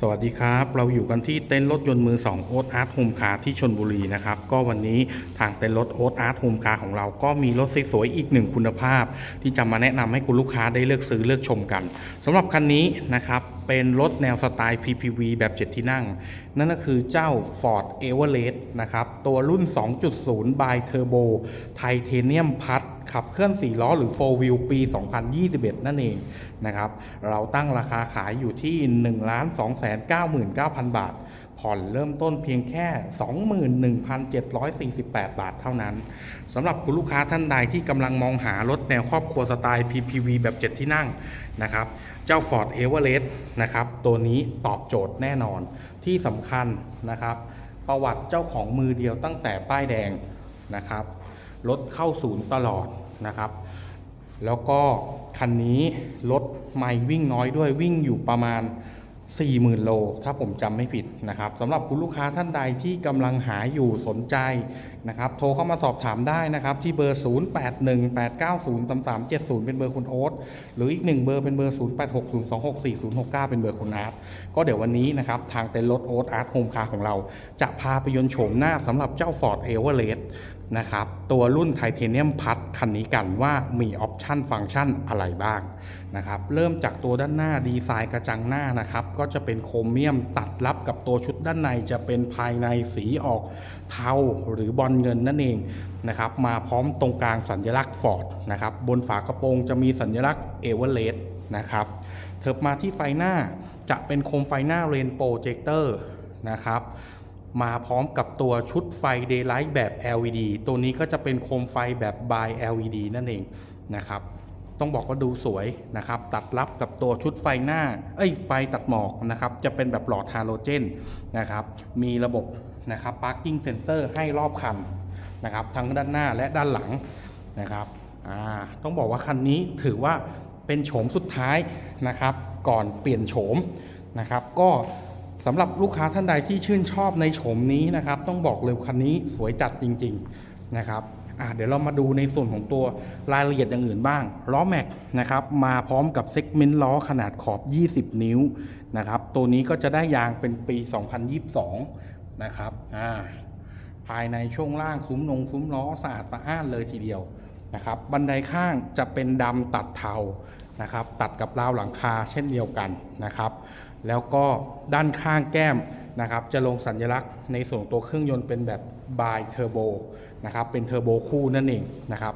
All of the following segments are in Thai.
สวัสดีครับ เราอยู่กันที่เต็นท์รถยนต์มือ2โอ๊ตอาร์ตโฮมคาร์ที่ชนบุรีนะครับ ก็วันนี้ทางเต็นท์รถโอ๊ตอาร์ตโฮมคาร์ของเราก็มีรถสวยๆอีกหนึ่งคุณภาพ ที่จะมาแนะนำให้คุณลูกค้าได้เลือกซื้อเลือกชมกันสำหรับคันนี้นะครับ เป็นรถแนวสไตล์ PPV แบบ7ที่นั่ง นั่นก็คือเจ้า Ford Everest นะครับ ตัวรุ่น 2.0 by Turbo Titanium พัดขับเคลื่อน 4 ล้อหรือ 4 wheel ปี 2021 นั่นเองนะครับ เราตั้งราคาขายอยู่ที่ 1 2 9 9 0 0 0 บาท ผ่อนเริ่มต้นเพียงแค่ 21,748 บาทเท่านั้นสำหรับคุณลูกค้าท่านใดที่กำลังมองหารถแนวครอบครัวสไตล์ PPV แบบ 7 ที่นั่งนะครับ เจ้า Ford Everest นะครับ ตัวนี้ตอบโจทย์แน่นอนที่สำคัญนะครับ ประวัติเจ้าของมือเดียวตั้งแต่ป้ายแดงนะครับ รถเข้าศูนย์ตลอดนะครับ แล้วก็คันนี้รถไม่วิ่งน้อยด้วยวิ่งอยู่ประมาณ 40,000 โล ถ้าผมจำไม่ผิดนะครับสำหรับคุณลูกค้าท่านใดที่กำลังหาอยู่สนใจนะครับ โทรเข้ามาสอบถามได้นะครับ ที่เบอร์ 0818903370 เป็นเบอร์คุณโอ๊ตหรืออีกหนึ่งเบอร์เป็นเบอร์ 0860264069 เป็นเบอร์คุณอาร์ตก็เดี๋ยววันนี้นะครับ ทางเต็นท์รถโอ๊ตอาร์ตโฮมคาร์ของเรา จะพาไปยนต์โฉมหน้าสำหรับเจ้า Ford Everest นะครับตัวรุ่นไทเทเนียมพัดคันนี้กันว่ามีออปชันฟังก์ชันอะไรบ้างนะครับเริ่มจากตัวด้านหน้าดีไซน์กระจังหน้านะครับก็จะเป็นโครเมียมตัดรับกับตัวชุดด้านในจะเป็นภายในสีออกเทาหรือบอลเงินนั่นเองนะครับมาพร้อมตรงกลางสัญลักษณ์ฟอร์ดนะครับบนฝากระโปรงจะมีสัญลักษณ์เอเวอเรสต์นะครับเถิบมาที่ไฟหน้าจะเป็นโคมไฟหน้าเรนโปรเจคเตอร์นะครับ มาพร้อมกับตัวชุดไฟ Daylight แบบ LED ตัวนี้ก็จะเป็นโคมไฟแบบ by LED นั่นเองนะครับ ต้องบอกว่าดูสวยนะครับ ตัดรับกับตัวชุดไฟหน้า เอ้ย ไฟตัดหมอกนะครับ จะเป็นแบบหลอดฮาโลเจนนะครับ มีระบบนะครับ parking sensor ให้รอบคันนะครับ ทั้งด้านหน้าและด้านหลังนะครับต้องบอกว่าคันนี้ถือว่าเป็นโฉมสุดท้ายนะครับ ก่อนเปลี่ยนโฉมนะครับ ก็ สำหรับลูกค้าท่านใดที่ชื่นชอบในโฉมนี้นะครับ ต้องบอกเลยคันนี้สวยจัดจริง ๆนะครับอะเดี๋ยวเรามาดูในส่วนของตัวรายละเอียดอย่างอื่นบ้าง ล้อแม็กนะครับ มาพร้อมกับเซกเมนต์ล้อขนาดขอบ 20 นิ้วนะครับ ตัวนี้ก็จะได้ยางเป็นปี 2022 นะครับอ่าภายในช่วงล่างซุ้มนงซุ้มล้อสะอาดสะอ้านเลยทีเดียวนะครับ บันไดข้างจะเป็นดำตัดเทานะครับ ตัดกับราวหลังคาเช่นเดียวกันนะครับ แล้วก็ด้านข้างแก้มนะครับจะลงสัญลักษณ์ในส่วนตัวเครื่องยนต์เป็นแบบบายเทอร์โบนะครับเป็นเทอร์โบคู่นั่นเองนะครับ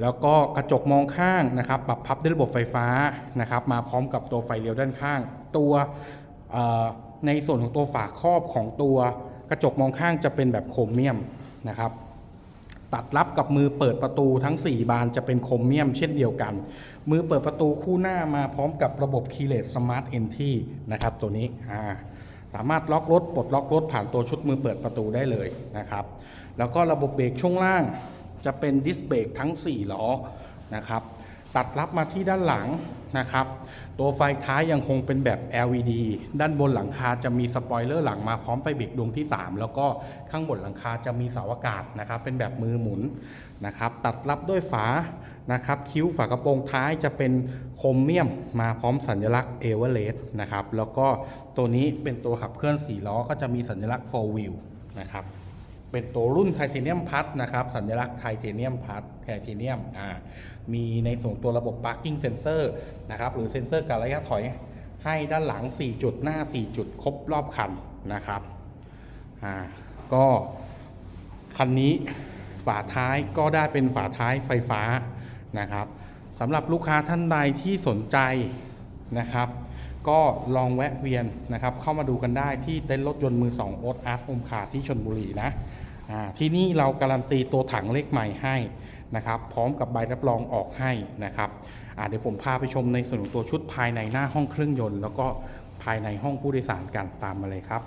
แล้วก็กระจกมองข้างนะครับปรับพับด้วยระบบไฟฟ้านะครับมาพร้อมกับตัวไฟเลี้ยวด้านข้าง ตัวในส่วนของตัวฝาครอบของตัวกระจกมองข้างจะเป็นแบบโครเมียมนะครับ ตัดรับกับมือเปิดประตูทั้ง 4 บานจะเป็นโครเมียมเช่นเดียวกัน มือเปิดประตูคู่หน้ามาพร้อมกับระบบ Keyless Smart Entry นะครับตัวนี้อ่าสามารถล็อกรถปลดล็อกรถผ่านตัวชุดมือเปิดประตูได้เลยนะครับ แล้วก็ระบบเบรกช่วงล่างจะเป็นดิสเบรกทั้ง 4 ล้อนะครับ ตัดรับมาที่ด้านหลัง นะครับ ตัวไฟท้ายยังคงเป็นแบบ LED ด้านบนหลังคาจะมีสปอยเลอร์หลังมาพร้อมไฟเบรกดวงที่ 3 แล้วก็ข้างบนหลังคาจะมีเสาอากาศนะครับ เป็นแบบมือหมุนนะครับ ตัดรับด้วยฝานะครับ คิ้วฝากระโปรงท้ายจะเป็นโครเมียมมาพร้อมสัญลักษณ์เอเวอเรสต์นะครับ แล้วก็ตัวนี้เป็นตัวขับเคลื่อน4ล้อก็จะมีสัญลักษณ์ 4 wheel นะครับ เป็นตัวรุ่นไทเทเนียมพัดนะครับ สัญลักษณ์ไทเทเนียมพัดไทเทเนียมอ่ามีในส่วนตัวระบบ parking sensor นะครับ หรือเซ็นเซอร์การระยะถอยให้ด้านหลัง 4 จุดหน้า 4 จุดครบรอบคันนะครับอ่าก็คันนี้ฝาท้ายก็ได้เป็นฝาท้ายไฟฟ้านะครับสำหรับลูกค้าท่านใดที่สนใจนะครับ ก็ลองแวะเวียนนะครับ เข้ามาดูกันได้ที่เต็นท์รถยนต์มือ2โอ๊ตอาร์ตโฮมคาร์ที่ชนบุรีนะ ที่นี่เราการันตีตัวถังเลขใหม่ให้นะครับ พร้อมกับใบรับรองออกให้นะครับเดี๋ยวผมพาไปชมในส่วนของตัวชุดภายในหน้าห้องเครื่องยนต์ แล้วก็ภายในห้องผู้โดยสารกันตามมาเลยครับ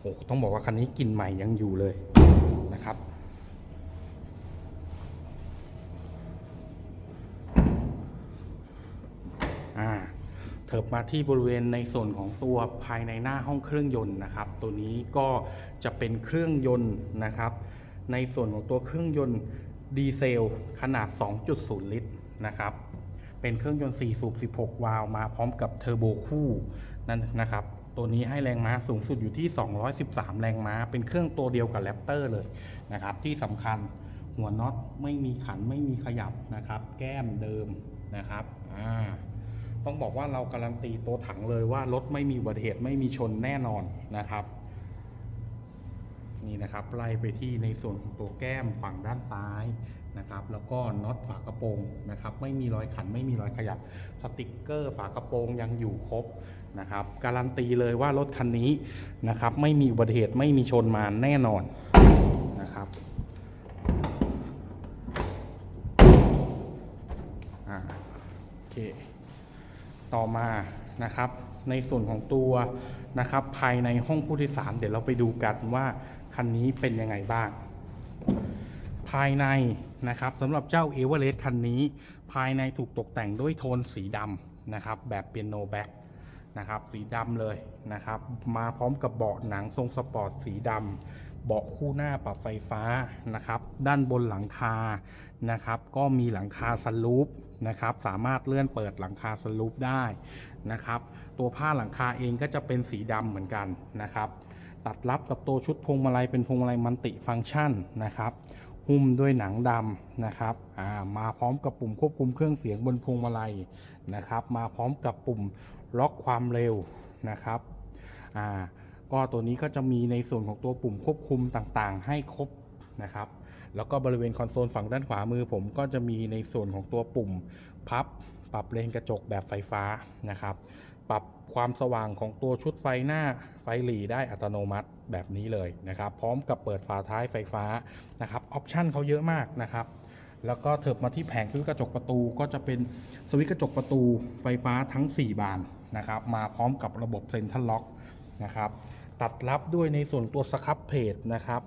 โอ้ต้องบอกว่าคันนี้กลิ่นใหม่ยังอยู่เลยนะครับ อ่า เถิบมาที่บริเวณในส่วนของตัวภายในหน้าห้องเครื่องยนต์นะครับ ตัวนี้ก็จะเป็นเครื่องยนต์นะครับ ในส่วนของตัวเครื่องยนต์ดีเซลขนาด 2.0 ลิตรนะครับ เป็นเครื่องยนต์ 4 สูบ 16 วาล์วมาพร้อมกับเทอร์โบคู่นั่นนะครับ ตัวนี้ให้แรงม้าสูงสุดอยู่ที่ 213 แรงม้า เป็นเครื่องตัวเดียวกับแรปเตอร์เลยนะครับ ที่สำคัญหัวน็อตไม่มีขันไม่มีขยับนะครับ แก้มเดิมนะครับ อ่า ต้องบอกว่าเราการันตีตัวถังเลยว่ารถไม่มีอุบัติเหตุไม่มีชนแน่นอนนะครับ นี่นะครับไล่ไปที่ในส่วนของตัวแก้มฝั่งด้านซ้ายนะครับ แล้วก็น็อตฝากระโปรงนะครับ ไม่มีรอยขันไม่มีรอยขยับสติกเกอร์ฝากระโปรงยังอยู่ครบนะครับ การันตีเลยว่ารถคันนี้นะครับ ไม่มีอุบัติเหตุไม่มีชนมาแน่นอนนะครับโอเค ต่อมานะครับในส่วนของตัวนะครับภายในห้องผู้โดยสารเดี๋ยวเราไปดูกันว่าคันนี้เป็นยังไงบ้าง ภายในนะครับสำหรับเจ้าเอเวอเรสต์คันนี้ ภายในถูกตกแต่งด้วยโทนสีดำนะครับ แบบเปียโนแบ็กนะครับสีดำเลยนะครับ มาพร้อมกับเบาะหนังทรงสปอร์ตสีดำเบาะคู่หน้าปรับไฟฟ้านะครับ ด้านบนหลังคานะครับ ก็มีหลังคาสลูป นะครับ สามารถเลื่อนเปิดหลังคาสลูปได้นะครับ ตัวผ้าหลังคาเองก็จะเป็นสีดำเหมือนกันนะครับ ตัดรับกับตัวชุดพวงมาลัยเป็นพวงมาลัยมัลติฟังก์ชันนะครับหุ้มด้วยหนังดำนะครับามาพร้อมกับปุ่มควบคุมเครื่องเสียงบนพวงมาลัยนะครับ มาพร้อมกับปุ่มล็อกความเร็วนะครับก็ตัวนี้ก็จะมีในส่วนของตัวปุ่มควบคุมต่างๆ ให้ครบนะครับ แล้วก็บริเวณคอนโซลฝั่งด้านขวามือผมก็จะมีในส่วนของตัวปุ่มพับ ปรับเลนกระจกแบบไฟฟ้านะครับ ปรับความสว่างของตัวชุดไฟหน้าไฟหลีได้อัตโนมัติแบบนี้เลยนะครับ พร้อมกับเปิดฝาท้ายไฟฟ้านะครับออปชันเขาเยอะมากนะครับแล้วก็เถิบมาที่แผงสวิตช์กระจกประตูก็จะเป็นสวิตช์กระจกประตูไฟฟ้าทั้ง 4 บานนะครับ มาพร้อมกับระบบเซ็นทรัลล็อกนะครับ ตัดรับด้วยในส่วนตัวสครับเพจนะครับ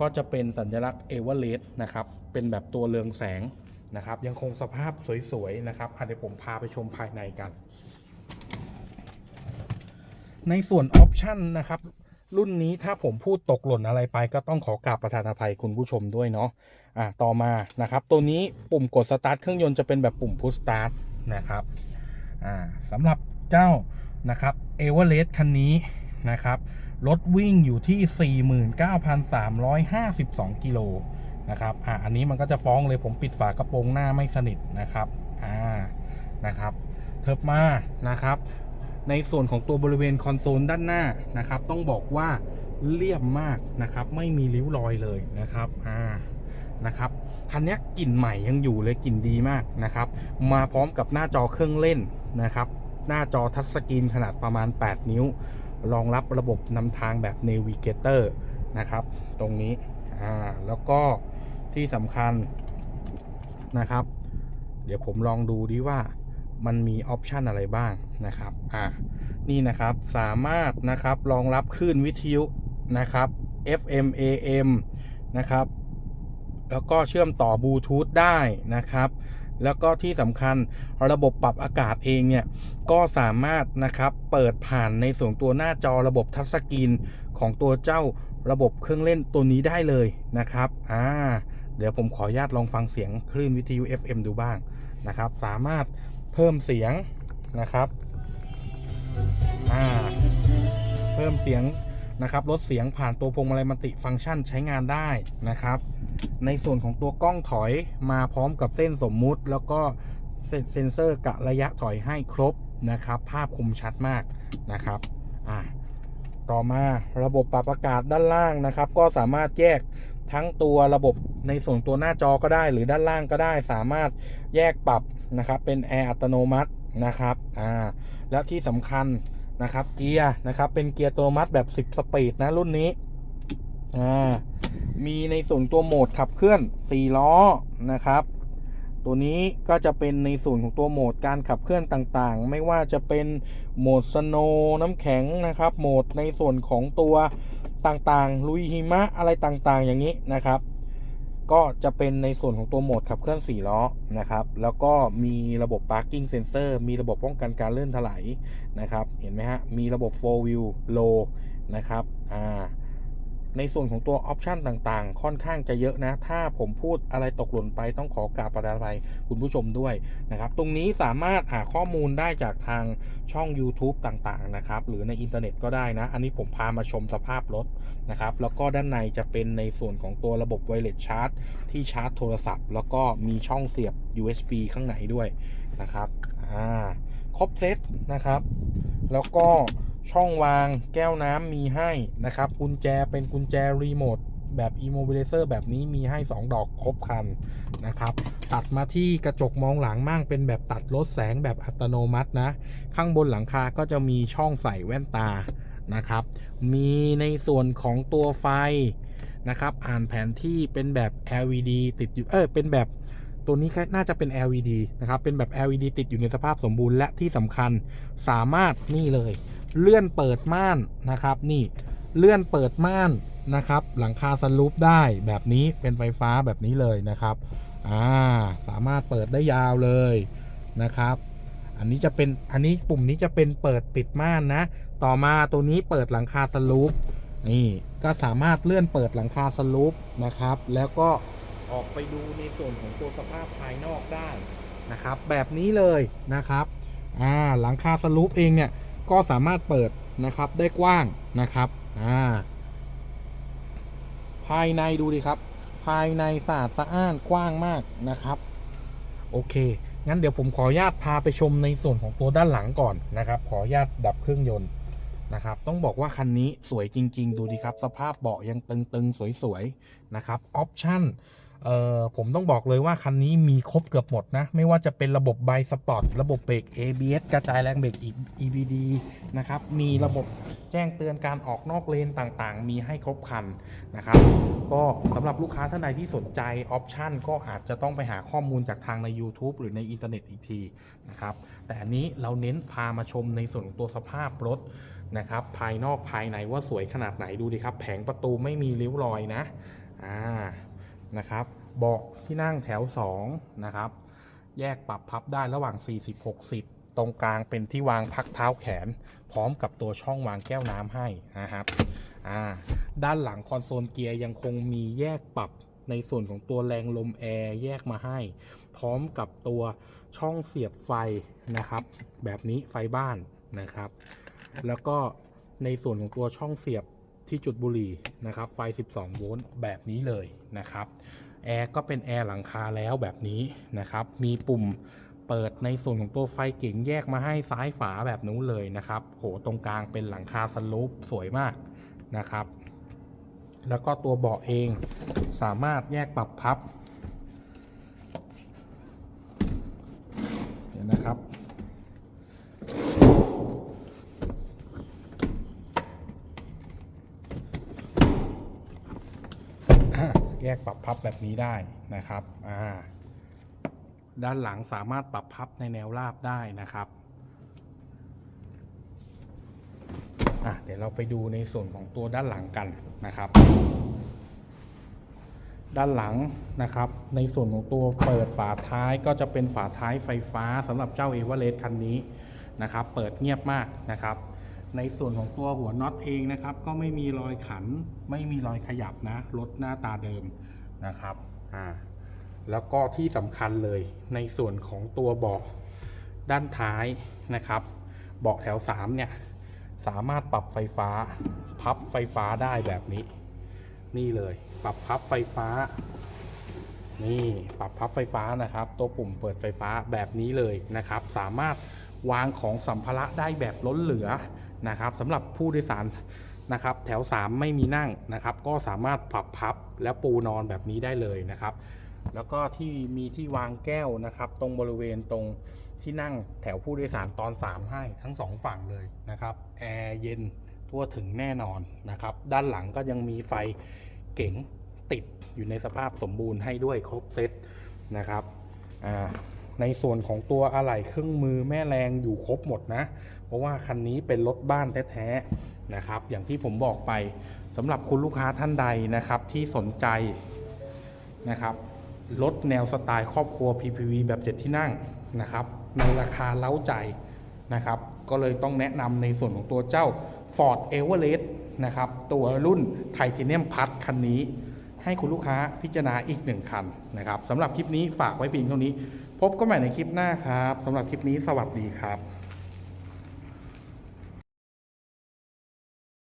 ก็จะเป็นสัญลักษณ์เอเวอเรสต์นะครับ เป็นแบบตัวเรืองแสงนะครับ ยังคงสภาพสวยๆนะครับอะเดี๋ยวผมพาไปชมภายในกัน ในส่วนออปชันนะครับ รุ่นนี้ถ้าผมพูดตกหล่นอะไรไป ก็ต้องขอกราบประธานอภัยคุณผู้ชมด้วยเนาะอะต่อมานะครับ ตัวนี้ปุ่มกดสตาร์ทเครื่องยนต์จะเป็นแบบปุ่มพุชสตาร์ทนะครับอ่าสำหรับเจ้านะครับเอเวอเรสต์คันนี้นะครับ รถวิ่งอยู่ที่ 49,352 กิโลนะครับ อ่า อันนี้มันก็จะฟ้องเลยผมปิดฝากระโปรงหน้าไม่สนิทนะครับ อ่า นะครับ เทิบมา นะครับ ในส่วนของตัวบริเวณคอนโซลด้านหน้านะครับ ต้องบอกว่าเรียบมากนะครับ ไม่มีริ้วรอยเลยนะครับ อ่า นะครับ คันนี้กลิ่นใหม่ยังอยู่เลยกลิ่นดีมากนะครับ มาพร้อมกับหน้าจอเครื่องเล่นนะครับ หน้าจอทัชสกรีนขนาดประมาณ 8 นิ้ว รองรับระบบนำทางแบบ Navigator นะครับ ตรงนี้อ่าแล้วก็ที่สำคัญนะครับ เดี๋ยวผมลองดูดิว่ามันมีออปชันอะไรบ้างนะครับ อ่า นี่นะครับ สามารถนะครับรองรับคลื่นวิทยุนะครับ FM AM นะครับ แล้วก็เชื่อมต่อบลูทูธได้นะครับ แล้วก็ที่สำคัญระบบปรับอากาศเองเนี่ยก็สามารถนะครับเปิดผ่านในส่วนตัวหน้าจอระบบทัชสกรีนของตัวเจ้าระบบเครื่องเล่นตัวนี้ได้เลยนะครับอ่าเดี๋ยวผมขออนุญาตลองฟังเสียงคลื่นวิทยุ FM ดูบ้างนะครับ สามารถเพิ่มเสียงนะครับอ่าเพิ่มเสียงนะครับลดเสียงผ่านตัวพวงมาลัยมัลติฟังก์ชันใช้งานได้นะครับ ในส่วนของตัวกล้องถอยมาพร้อมกับเส้นสมมุติ แล้วก็เซ็นเซอร์กะระยะถอยให้ครบนะครับ ภาพคมชัดมากนะครับอ่าต่อมาระบบปรับอากาศด้านล่างนะครับ ก็สามารถแยกทั้งตัวระบบในส่วนตัวหน้าจอก็ได้ หรือด้านล่างก็ได้ สามารถแยกปรับนะครับ เป็นแอร์อัตโนมัตินะครับอ่าและที่สำคัญนะครับเกียร์นะครับเป็นเกียร์อัตัวมัติแบบ 10 สปีดนะรุ่นนี้ อ่ามีในส่วนตัวโหมดขับเคลื่อน4ล้อนะครับ ตัวนี้ก็จะเป็นในส่วนของตัวโหมดการขับเคลื่อนต่างๆ ไม่ว่าจะเป็นโหมดสโนน้ำแข็งนะครับ โหมดในส่วนของตัวต่างๆ ลุยหิมะอะไรต่างๆ อย่างนี้นะครับ ก็จะเป็นในส่วนของตัวโหมดขับเคลื่อน4ล้อนะครับ แล้วก็มีระบบ parking sensor มีระบบป้องกันการเลื่อนถลายนะครับ เห็นไหมฮะ มีระบบ4 wheel low นะครับ อ่า ในส่วนของตัวออปชันต่างๆ ค่อนข้างจะเยอะนะ ถ้าผมพูดอะไรตกหล่นไปต้องขอกราบประทานอภัยคุณผู้ชมด้วยนะครับ ตรงนี้สามารถหาข้อมูลได้จากทางช่อง YouTube ต่างๆ นะครับ หรือในอินเทอร์เน็ตก็ได้นะ อันนี้ผมพามาชมสภาพรถนะครับ แล้วก็ด้านในจะเป็นในส่วนของตัวระบบไวเลสชาร์จที่ชาร์จโทรศัพท์ แล้วก็มีช่องเสียบ USB ข้างในด้วยนะครับ อ่า ครบเซตนะครับ แล้วก็ ช่องวางแก้วน้ำมีให้นะครับกุญแจเป็นกุญแจรีโมทแบบ immobilizer แบบนี้มีให้ 2 ดอกครบคันนะครับ ตัดมาที่กระจกมองหลังมั่งเป็นแบบตัดลดแสงแบบอัตโนมัตินะ ข้างบนหลังคาก็จะมีช่องใส่แว่นตานะครับ มีในส่วนของตัวไฟนะครับ อ่านแผนที่เป็นแบบ LED ติดอยู่ เออเป็นแบบตัวนี้น่าจะเป็น LED นะครับ เป็นแบบ LED ติดอยู่ในสภาพสมบูรณ์และที่สำคัญสามารถนี่เลย เลื่อนเปิดม่านนะครับนี่เลื่อนเปิดม่านนะครับ หลังคาสลูปได้แบบนี้เป็นไฟฟ้าแบบนี้เลยนะครับอ่าสามารถเปิดได้ยาวเลยนะครับ อันนี้จะเป็นอันนี้ปุ่มนี้จะเป็นเปิดปิดม่านนะ ต่อมาตัวนี้เปิดหลังคาสลูปนี่ก็สามารถเลื่อนเปิดหลังคาสลูปนะครับ แล้วก็ออกไปดูในส่วนของตัวสภาพภายนอกได้นะครับ แบบนี้เลยนะครับอ่าหลังคาสลูปเองเนี่ย ก็สามารถเปิดนะครับได้กว้างนะครับอ่าภายในดูดิครับ ภายในสะอาดสะอ้านกว้างมากนะครับ โอเค งั้นเดี๋ยวผมขออนุญาตพาไปชมในส่วนของตัวด้านหลังก่อนนะครับ ขออนุญาตดับเครื่องยนต์นะครับ ต้องบอกว่าคันนี้สวยจริง ๆ ดูดิครับ สภาพเบาะยังตึงๆ สวยๆนะครับ ออปชั่น เออผมต้องบอกเลยว่าคันนี้มีครบเกือบหมดนะ ไม่ว่าจะเป็นระบบไบสปอร์ตระบบเบรก ABS กระจายแรงเบรก EBD นะครับ มีระบบแจ้งเตือนการออกนอกเลนต่างๆ มีให้ครบคันนะครับ ก็สำหรับลูกค้าท่านใดที่สนใจออปชันก็อาจจะต้องไปหาข้อมูลจากทางใน YouTube หรือในอินเทอร์เน็ตอีกทีนะครับ แต่อันนี้เราเน้นพามาชมในส่วนของตัวสภาพรถนะครับ ภายนอกภายในว่าสวยขนาดไหนดูดิครับ แผงประตูไม่มีริ้วรอยนะ อ่า นะครับ เบาะที่นั่งแถว 2 นะครับ แยกปรับพับได้ระหว่าง 40-60 ตรงกลางเป็นที่วางพักเท้าแขน พร้อมกับตัวช่องวางแก้วน้ำให้นะครับอ่าด้านหลังคอนโซลเกียร์ยังคงมีแยกปรับในส่วนของตัวแรงลมแอร์แยกมาให้ พร้อมกับตัวช่องเสียบไฟนะครับ แบบนี้ไฟบ้านนะครับ แล้วก็ในส่วนของตัวช่องเสียบ ที่จุดบุหรี่นะครับ ไฟ 12 โวลต์แบบนี้เลยนะครับแอร์ก็เป็นแอร์หลังคาแล้วแบบนี้นะครับ มีปุ่มเปิดในส่วนของตัวไฟเก่งแยกมาให้ซ้ายฝาแบบนู้นเลยนะครับ โหตรงกลางเป็นหลังคาสลูปสวยมากนะครับ แล้วก็ตัวเบาะเองสามารถแยกปรับพับเดี๋ยนะครับ อะ แยกปรับพับแบบนี้ได้นะครับอ่าด้านหลังสามารถปรับพับในแนวราบได้นะครับอะเดี๋ยวเราไปดูในส่วนของตัวด้านหลังกันนะครับ ด้านหลังนะครับ ในส่วนของตัวเปิดฝาท้ายก็จะเป็นฝาท้ายไฟฟ้าสำหรับเจ้าเอเวอเรสต์คันนี้นะครับ เปิดเงียบมากนะครับ ในส่วนของตัวหัวน็อตเองนะครับ ก็ไม่มีรอยขัน ไม่มีรอยขยับนะรถหน้าตาเดิมนะครับอ่าแล้วก็ที่สำคัญเลยในส่วนของตัวเบาะด้านท้ายนะครับ เบาะแถว 3 เนี่ย สามารถปรับไฟฟ้า พับไฟฟ้าได้แบบนี้ นี่เลย ปรับพับไฟฟ้า นี่ปรับพับไฟฟ้านะครับ ตัวปุ่มเปิดไฟฟ้าแบบนี้เลยนะครับ สามารถวางของสัมภาระได้แบบล้นเหลือ นะครับสำหรับผู้โดยสารนะครับ แถว 3 ไม่มีนั่งนะครับ ก็สามารถปรับพับและปูนอนแบบนี้ได้เลยนะครับ แล้วก็ที่มีที่วางแก้วนะครับ ตรงบริเวณตรงที่นั่งแถวผู้โดยสารตอน 3 ให้ทั้งสองฝั่งเลยนะครับแอร์เย็นทั่วถึงแน่นอนนะครับ ด้านหลังก็ยังมีไฟเก๋งติดอยู่ในสภาพสมบูรณ์ให้ด้วยครบเซตนะครับในส่วนของตัวอะไหล่เครื่องมือแม่แรงอยู่ครบหมดนะ เพราะว่าคันนี้เป็นรถบ้านแท้ๆนะครับ อย่างที่ผมบอกไปสำหรับคุณลูกค้าท่านใดนะครับที่สนใจนะครับรถแนวสไตล์ครอบครัว PPV แบบเจ็ดที่นั่งนะครับ ในราคาเล้าใจนะครับ ก็เลยต้องแนะนำในส่วนของตัวเจ้า Ford Everest นะครับตัวรุ่นไทเทเนียมพัทคันนี้ ให้คุณลูกค้าพิจารณาอีกหนึ่งคันนะครับสำหรับคลิปนี้ฝากไว้เพียงเท่านี้ พบกันใหม่ในคลิปหน้าครับสำหรับคลิปนี้สวัสดีครับ